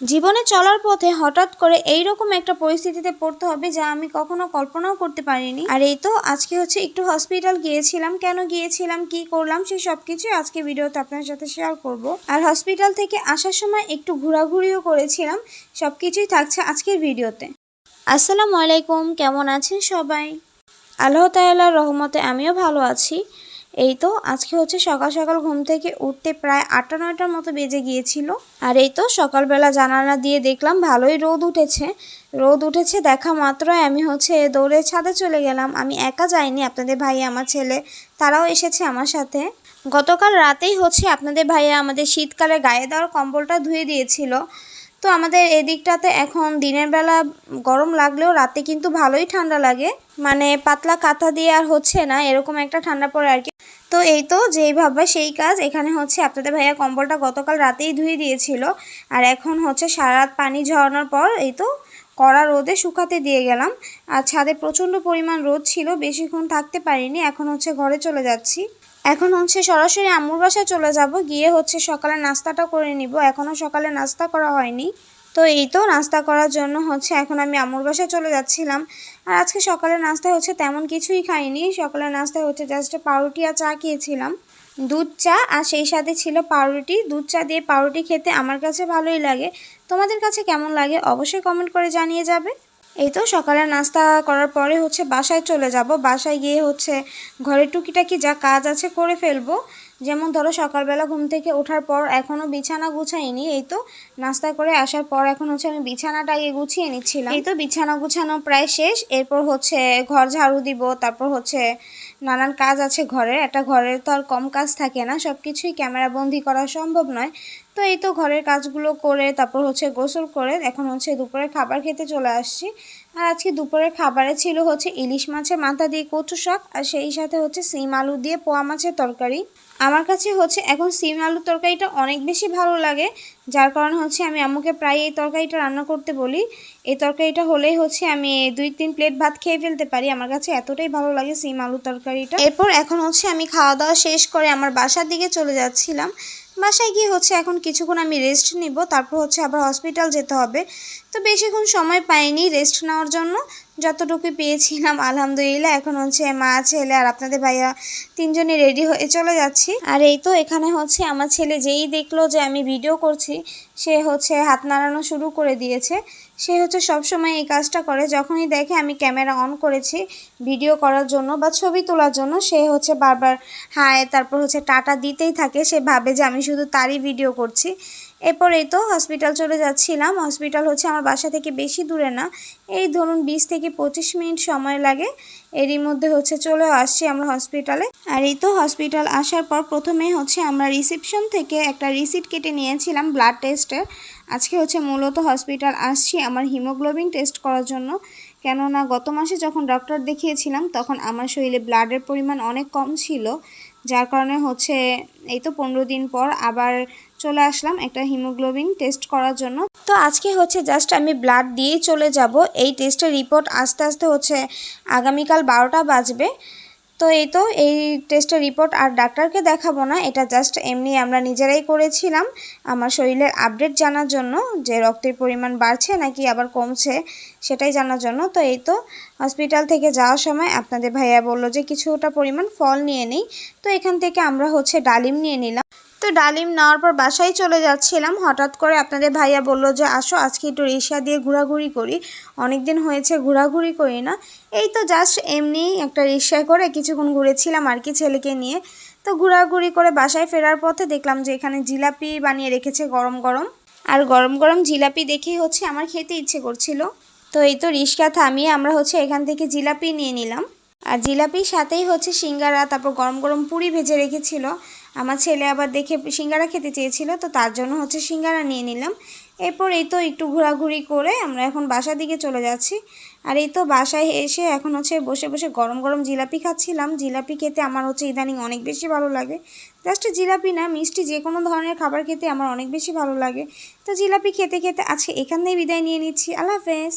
জীবনে চলার পথে হঠাৎ করে এই রকম একটা পরিস্থিতিতে পড়তে হবে যা আমি কখনো কল্পনাও করতে পারিনি। আর এই তো, আজকে হচ্ছে একটু হসপিটাল গিয়েছিলাম। কেন গিয়েছিলাম? কি করলাম? সেই সব কিছুই আজকে ভিডিওতে আপনার সাথে শেয়ার করব। আর হসপিটাল থেকে আসার সময় একটু ঘোরাঘুরিও করেছিলাম। সব কিছুই থাকছে আজকের ভিডিওতে। আসসালামু আলাইকুম, কেমন আছেন সবাই? আল্লাহ তাআলার রহমতে আমিও ভালো আছি। এই তো আজকে হচ্ছে সকাল সকাল ঘুম থেকে উঠতে প্রায় আটটা নয়টার মতো বেজে গিয়েছিল। আর এই তো সকালবেলা জানালা দিয়ে দেখলাম ভালোই রোদ উঠেছে। রোদ উঠেছে দেখা মাত্রই আমি হচ্ছে দৌড়ে ছাদে চলে গেলাম। আমি একা যাইনি আপনাদের ভাই আমার ছেলে, তারাও এসেছে আমার সাথে। গতকাল রাতেই হচ্ছে আপনাদের ভাইয়া আমাদের শীতকালে গায়ে দেওয়ার কম্বলটা ধুয়ে দিয়েছিল। তো আমাদের এদিকটাতে এখন দিনের বেলা গরম লাগলেও রাতে কিন্তু ভালোই ঠান্ডা লাগে। মানে পাতলা কাঁথা দিয়ে আর হচ্ছে না, এরকম একটা ঠান্ডা পড়ে আর কি। তো এই তো যেই ভাববা সেই কাজ। এখানে হচ্ছে আপনাদের ভাইয়া কম্বলটা গতকাল রাতেই ধুয়ে দিয়েছিল। আর এখন হচ্ছে সারা রাত পানি ঝরানোর পর এই তো কড়া রোদে শুকাতে দিয়ে গেলাম। আর ছাদে প্রচণ্ড পরিমাণ রোদ ছিল, বেশিক্ষণ থাকতে পারিনি। এখন হচ্ছে ঘরে চলে যাচ্ছি। এখন হচ্ছে সরাসরি আম্মুর বাসায় চলে যাব। গিয়ে হচ্ছে সকালে নাস্তাটা করে নিব। এখনও সকালে নাস্তা করা হয়নি। তো এই তো নাস্তা করার জন্য হচ্ছে এখন আমি আম্মুর বাসায় চলে যাচ্ছিলাম। আর আজকে সকালে নাস্তা হচ্ছে তেমন কিছুই খাইনি। সকালে নাস্তা হচ্ছে জাস্ট পাউরুটি আর চা খেয়েছিলাম। দুধ চা আর সেই সাথে ছিল পাউরুটি। দুধ চা দিয়ে পাউরুটি খেতে আমার কাছে ভালোই লাগে। তোমাদের কাছে কেমন লাগে অবশ্যই কমেন্ট করে জানিয়ে যাবে। এই তো সকালে নাস্তা করার পরে হচ্ছে বাসায় চলে যাব। বাসায় গিয়ে হচ্ছে ঘরের টুকিটাকি যা কাজ আছে করে ফেলব। যেমন ধরো সকালবেলা ঘুম থেকে ওঠার পর এখনও বিছানা গুছাইনি, এই তো নাস্তা করে আসার পর এখন হচ্ছে আমি বিছানাটা আগে গুছিয়ে নিচ্ছিলাম। এই তো বিছানা গুছানো প্রায় শেষ, এরপর হচ্ছে ঘর ঝাড়ু দিব, তারপর হচ্ছে নানান কাজ আছে ঘরের। একটা ঘরের তো আর কম কাজ থাকে না সব কিছুই ক্যামেরা বন্দি করা সম্ভব নয়। তো এই তো ঘরের কাজগুলো করে, তারপর হচ্ছে গোসল করে, এখন হচ্ছে দুপুরে খাবার খেতে চলে আসছি। আর আজকে দুপুরের খাবারে ছিল হচ্ছে ইলিশ মাছের মাথা দিয়ে কচু শাক, আর সেই সাথে হচ্ছে সিম আলু দিয়ে পোয়া মাছের তরকারি। আমার কাছে হচ্ছে এখন সিম আলুর তরকারিটা অনেক বেশি ভালো লাগে, যার কারণে হচ্ছে আমি আম্মুকে প্রায় এই তরকারিটা রান্না করতে বলি। এই তরকারিটা হলেই হচ্ছে আমি দুই তিন প্লেট ভাত খেয়ে ফেলতে পারি। আমার কাছে এতটাই ভালো লাগে সিম আলুর তরকারিটা। এরপর এখন হচ্ছে আমি খাওয়া দাওয়া শেষ করে আমার বাসার দিকে চলে যাচ্ছিলাম। বাসায় গিয়ে হচ্ছে এখন কিছুক্ষণ আমি রেস্ট নিব, তারপর হচ্ছে আবার হসপিটাল যেতে হবে। তো বেশিক্ষণ সময় পাইনি রেস্ট নেওয়ার জন্য। যতটুকু পেয়েছিলাম, আলহামদুলিল্লাহ, এখন হচ্ছে মা, ছেলে আর আপনাদের ভাইয়া তিনজনই রেডি হয়ে চলে যাচ্ছি। আর এই তো এখানে হচ্ছে আমার ছেলে যেই দেখল যে আমি ভিডিও করছি, সে হচ্ছে হাত নাড়ানো শুরু করে দিয়েছে। সে হচ্ছে সব সময় এই কাজটা করে, যখনই দেখে আমি ক্যামেরা অন করেছি ভিডিও করার জন্য বা ছবি তোলার জন্য, সে হচ্ছে বারবার হায় তারপর হচ্ছে টাটা দিতেই থাকে। সে ভাবে যে আমি শুধু তারই ভিডিও করছি। এরপর তো হসপিটাল চলে যাচ্ছিলাম। হসপিটাল হচ্ছে আমার বাসা থেকে বেশি দূরে না। এই ধরুন বিশ থেকে পঁচিশ মিনিট সময় লাগে। এরই মধ্যে হচ্ছে চলে আসছি আমরা হসপিটালে আর এই তো হসপিটাল আসার পর প্রথমে হচ্ছে আমরা রিসেপশন থেকে একটা রিসিট কেটে নিয়েছিলাম ব্লাড টেস্টের আজকে হচ্ছে মূলত হসপিটাল আসছি আমার হিমোগ্লোবিন টেস্ট করার জন্য। কেননা গত মাসে যখন ডক্টর দেখিয়েছিলাম, তখন আমার শরীরে ব্লাডের পরিমাণ অনেক কম ছিল। যার কারণে হচ্ছে এই তো পনেরো দিন পর আবার চলে আসলাম একটা হিমোগ্লোবিন টেস্ট করার জন্য। তো আজকে হচ্ছে জাস্ট আমি ব্লাড দিয়েই চলে যাব। এই টেস্টের রিপোর্ট আস্তে আস্তে হচ্ছে আগামীকাল বারোটা বাজবে। তো এই তো, এই টেস্টের রিপোর্ট আর ডাক্তারকে দেখাবো না, এটা জাস্ট এমনি আমরা নিজেরাই করেছিলাম। আমার শরীরের আপডেট জানার জন্য, যে রক্তের পরিমাণ বাড়ছে নাকি আবার কমছে সেটাই জানার জন্য। তো এই তো হসপিটাল থেকে যাওয়ার সময় আপনাদের ভাইয়া বলল যে কিছুটা পরিমাণ ফল নিয়ে নেই। তো এখান থেকে আমরা হচ্ছে ডালিম নিয়ে নিলাম। তো ডালিম নেওয়ার পর বাসায় চলে যাচ্ছিলাম। হঠাৎ করে আপনাদের ভাইয়া বলল যে, আসো, আজকে একটু রিক্সা দিয়ে ঘোরাঘুরি করি। অনেক দিন হয়েছে ঘোরাঘুরি করি না। এই তো জাস্ট এমনি একটা রিক্সায় করে কিছুক্ষণ ঘুরেছিলাম আর কি ছেলেকে নিয়ে। তো ঘোরাঘুরি করে বাসায় ফেরার পথে দেখলাম যে, এখানে জিলাপি বানিয়ে রেখেছে গরম গরম। আর গরম গরম জিলাপি দেখেই হচ্ছে আমার খেতে ইচ্ছে করছিল। তো এই তো রিক্সা থামিয়ে আমরা হচ্ছে এখান থেকে জিলাপি নিয়ে নিলাম। আর জিলাপির সাথেই হচ্ছে সিঙ্গারা, তারপর গরম গরম পুরি ভেজে রেখেছিল। আমার ছেলে আবার দেখে সিঙ্গারা খেতে চেয়েছিল, তো তার জন্য হচ্ছে সিঙ্গারা নিয়ে নিলাম। এরপর এই তো একটু ঘোরাঘুরি করে আমরা এখন বাসার দিকে চলে যাচ্ছি। আর এই তো বাসায় এসে এখন হচ্ছে বসে বসে গরম গরম জিলাপি খাচ্ছিলাম। জিলাপি খেতে আমার হচ্ছে ইদানিং অনেক বেশি ভালো লাগে। জাস্ট জিলাপি না, মিষ্টি যে কোনো ধরনের খাবার খেতে আমার অনেক বেশি ভালো লাগে। তো জিলাপি খেতে খেতে আজকে এখান থেকে বিদায় নিয়ে নিচ্ছি। আল্লাহ হাফেজ।